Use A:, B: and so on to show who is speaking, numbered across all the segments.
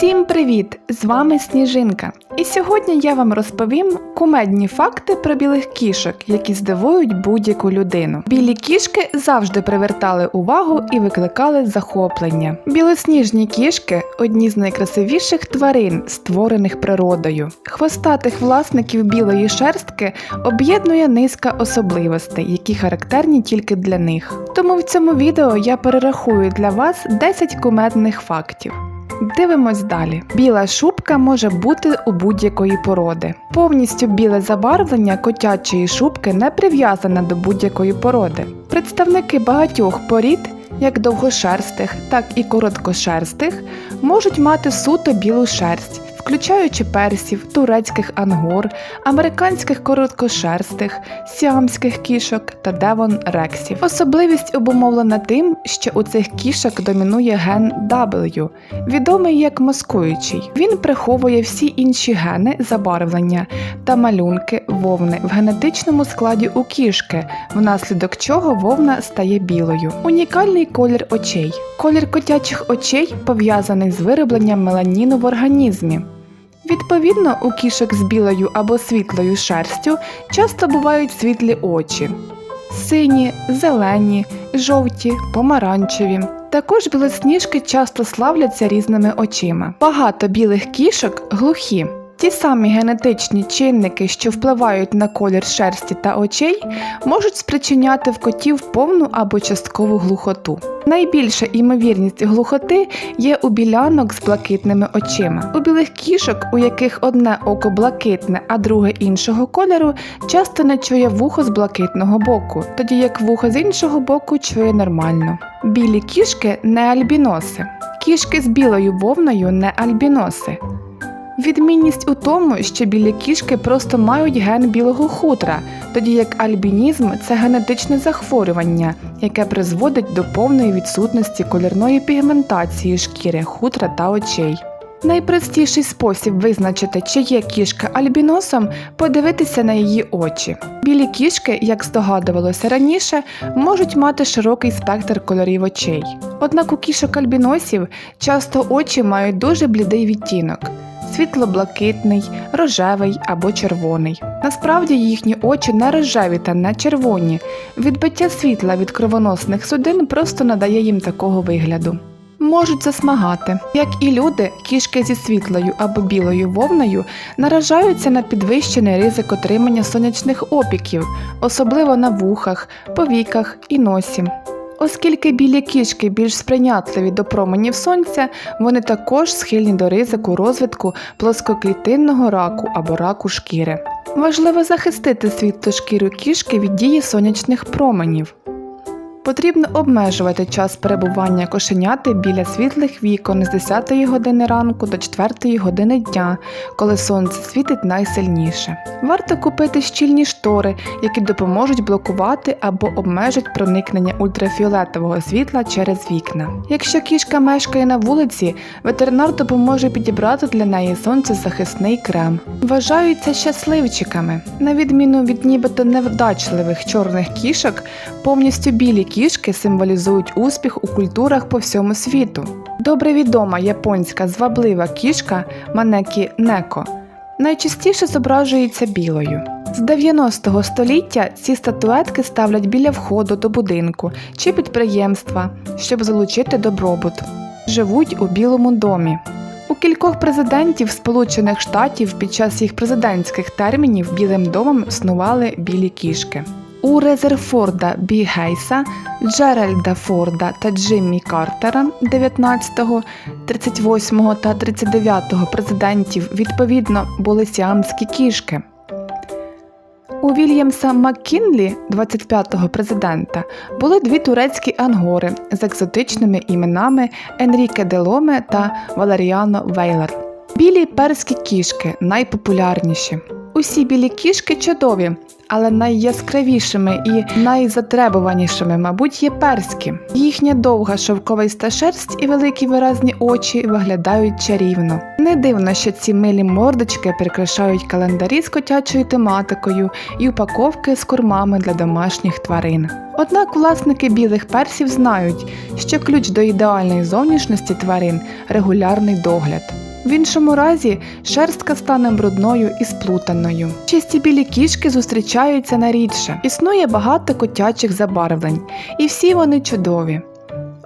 A: Всім привіт! З вами Сніжинка. І сьогодні я вам розповім кумедні факти про білих кішок, які здивують будь-яку людину. Білі кішки завжди привертали увагу і викликали захоплення. Білосніжні кішки одні з найкрасивіших тварин, створених природою. Хвостатих власників білої шерстки об'єднує низка особливостей, які характерні тільки для них. Тому в цьому відео я перерахую для вас 10 кумедних фактів. Дивимось далі. Біла шубка може бути у будь-якої породи. Повністю біле забарвлення котячої шубки не прив'язане до будь-якої породи. Представники багатьох порід, як довгошерстих, так і короткошерстих, можуть мати суто білу шерсть, включаючи персів, турецьких ангор, американських короткошерстих, сіамських кішок та девон рексів. Особливість обумовлена тим, що у цих кішок домінує ген W, відомий як маскуючий. Він приховує всі інші гени забарвлення та малюнки вовни в генетичному складі у кішки, внаслідок чого вовна стає білою. Унікальний колір очей. Колір котячих очей пов'язаний з виробленням меланіну в організмі. Відповідно, у кішок з білою або світлою шерстю часто бувають світлі очі сині, зелені, жовті, помаранчеві. Також білосніжки часто славляться різними очима. Багато білих кішок глухі. Ті самі генетичні чинники, що впливають на колір шерсті та очей, можуть спричиняти в котів повну або часткову глухоту. Найбільша імовірність глухоти є у білянок з блакитними очима. У білих кішок, у яких одне око блакитне, а друге іншого кольору, часто не чує вухо з блакитного боку, тоді як вухо з іншого боку чує нормально. Білі кішки не альбіноси. Кішки з білою вовною не альбіноси. Відмінність у тому, що білі кішки просто мають ген білого хутра, тоді як альбінізм це генетичне захворювання, яке призводить до повної відсутності колірної пігментації шкіри, хутра та очей. Найпростіший спосіб визначити, чи є кішка альбіносом, подивитися на її очі. Білі кішки, як здогадувалося раніше, можуть мати широкий спектр кольорів очей. Однак у кішок альбіносів часто очі мають дуже блідий відтінок світло-блакитний, рожевий або червоний. Насправді їхні очі не рожеві та не червоні. Відбиття світла від кровоносних судин просто надає їм такого вигляду. Можуть засмагати. Як і люди, кішки зі світлою або білою вовною наражаються на підвищений ризик отримання сонячних опіків, особливо на вухах, повіках і носі. Оскільки білі кішки більш сприйнятливі до променів сонця, вони також схильні до ризику розвитку плоскоклітинного раку або раку шкіри. Важливо захистити світлошкіру кішки від дії сонячних променів. Потрібно обмежувати час перебування кошеняти біля світлих вікон з 10 години ранку до 4 години дня, коли сонце світить найсильніше. Варто купити щільні штори, які допоможуть блокувати або обмежать проникнення ультрафіолетового світла через вікна. Якщо кішка мешкає на вулиці, ветеринар допоможе підібрати для неї сонцезахисний крем. Вважаються щасливчиками. На відміну від нібито невдачливих чорних кішок, повністю білі кішки символізують успіх у культурах по всьому світу. Добре відома японська зваблива кішка Манекі Неко найчастіше зображується білою. З 90-го століття ці статуетки ставлять біля входу до будинку чи підприємства, щоб залучити добробут. Живуть у Білому домі. У кількох президентів Сполучених Штатів під час їх президентських термінів Білим домом існували білі кішки. У Резерфорда Бі Гейса, Джеральда Форда та Джиммі Картера 19-го, 38-го та 39-го президентів відповідно були сіамські кішки. У Вільямса Маккінлі, 25-го президента, були дві турецькі ангори з екзотичними іменами Енріке Деломе та Валеріано Вейлер. Білі перські кішки найпопулярніші. Усі білі кішки чудові, але найяскравішими і найзатребуванішими, мабуть, є перські. Їхня довга шовковиста шерсть і великі виразні очі виглядають чарівно. Не дивно, що ці милі мордочки прикрашають календарі з котячою тематикою і упаковки з кормами для домашніх тварин. Однак власники білих персів знають, що ключ до ідеальної зовнішності тварин регулярний догляд. В іншому разі шерстка стане брудною і сплутаною. Чисті білі кішки зустрічаються найрідше. Існує багато котячих забарвлень, і всі вони чудові.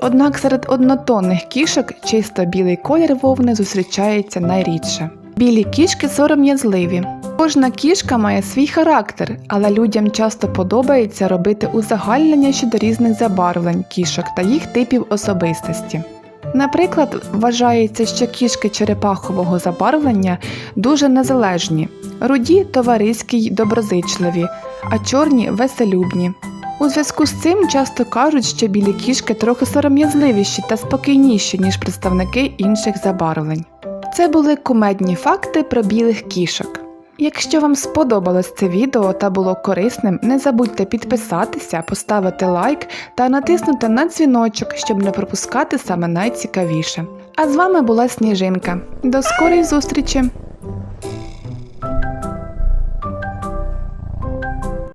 A: Однак серед однотонних кішок чисто білий колір вовни зустрічається найрідше. Білі кішки сором'язливі. Кожна кішка має свій характер, але людям часто подобається робити узагальнення щодо різних забарвлень кішок та їх типів особистості. Наприклад, вважається, що кішки черепахового забарвлення дуже незалежні, руді товариські й доброзичливі, а чорні веселюбні. У зв'язку з цим часто кажуть, що білі кішки трохи сором'язливіші та спокійніші, ніж представники інших забарвлень. Це були кумедні факти про білих кішок. Якщо вам сподобалось це відео та було корисним, не забудьте підписатися, поставити лайк та натиснути на дзвіночок, щоб не пропускати саме найцікавіше. А з вами була Сніжинка. До скорої зустрічі!